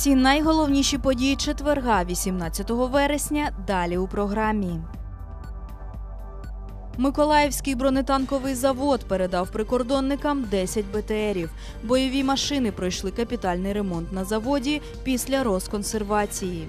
Усі найголовніші події четверга, 18 вересня. Далі у програмі. Миколаївський бронетанковий завод передав прикордонникам 10 БТРів. Бойові машини пройшли капітальний ремонт на заводі після розконсервації.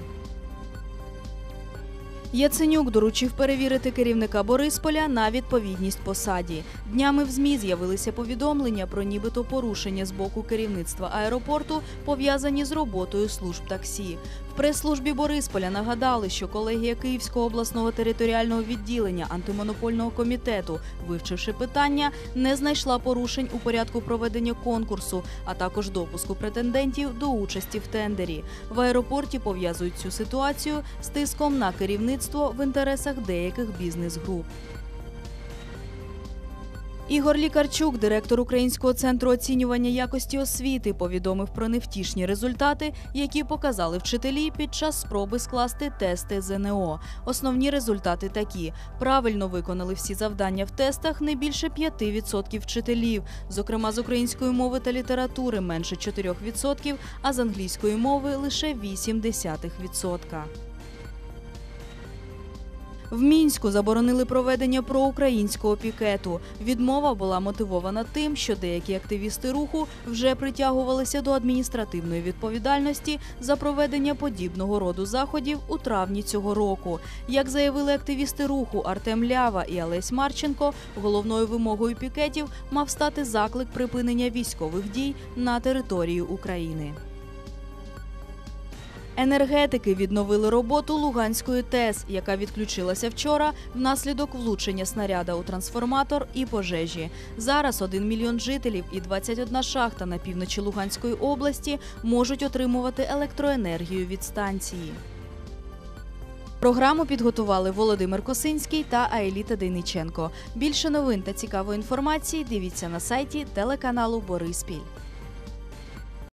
Яценюк доручив перевірити керівника Борисполя на відповідність посаді. Днями в ЗМІ з'явилися повідомлення про нібито порушення з боку керівництва аеропорту, пов'язані з роботою служб таксі. Прес-службі Борисполя нагадали, що колегія Київського обласного територіального відділення антимонопольного комітету, вивчивши питання, не знайшла порушень у порядку проведення конкурсу, а також допуску претендентів до участі в тендері. В аеропорті пов'язують цю ситуацію з тиском на керівництво в інтересах деяких бізнес-груп. Ігор Лікарчук, директор Українського центру оцінювання якості освіти, повідомив про невтішні результати, які показали вчителі під час спроби скласти тести ЗНО. Основні результати такі: правильно виконали всі завдання в тестах не більше 5% вчителів, зокрема з української мови та літератури менше 4%, а з англійської мови лише 0,8%. В мінську заборонили проведення проукраїнського пікету. Відмова була мотивована тим, що деякі активісти руху вже притягувалися до адміністративної відповідальності за проведення подібного роду заходів у травні цього року. Як заявили активісти руху Артем Лява і Олесь Марченко, головною вимогою пікетів мав стати заклик припинення військових дій на території України. Енергетики відновили роботу Луганської ТЕС, яка відключилася вчора внаслідок влучення снаряда у трансформатор і пожежі. Зараз 1 мільйон жителів і 21 шахта на півночі Луганської області можуть отримувати електроенергію від станції. Програму підготували Володимир Косинський та Аеліта Дейниченко. Більше новин та цікавої інформації дивіться на сайті телеканалу Бориспіль.